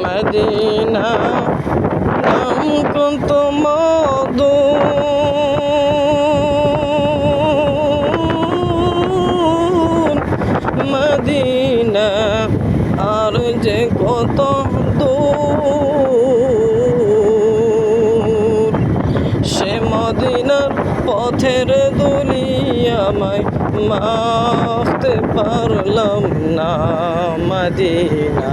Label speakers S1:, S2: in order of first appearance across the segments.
S1: Medina নাম কত মধু। Medina, আর যে কত দূর। সে মদিনার পথের দুলি আমায় মাখতে পারলাম না। মদিনা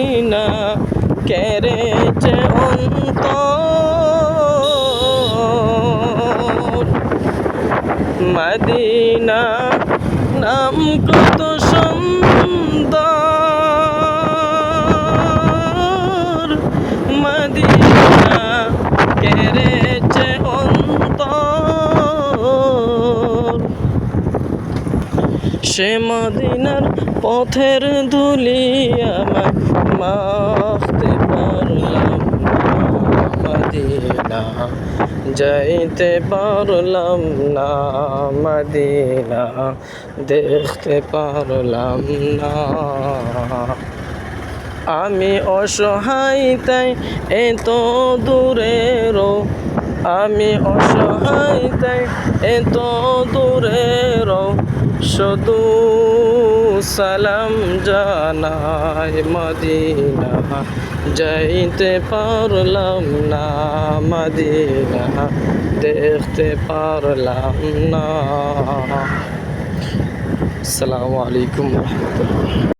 S1: কেড়েছে অন্ত মদিনা নাম কত সুন্দর। সে মদিনার পথের ধুলি আমার মাখতে পারলাম মদিনা, যাইতে পারলাম না। মদিনা, দেখতে পারলাম না। আমি অসহায়, তাই এত দূরেরও। আমি অসহায়, তাই এত দূরেরও। শুধু সালাম জানাই মদিনা যাইতে পারলাম না মদিনা দেখতে পারলাম না। আসসালামু আলাইকুম রহমতুল্লাহ।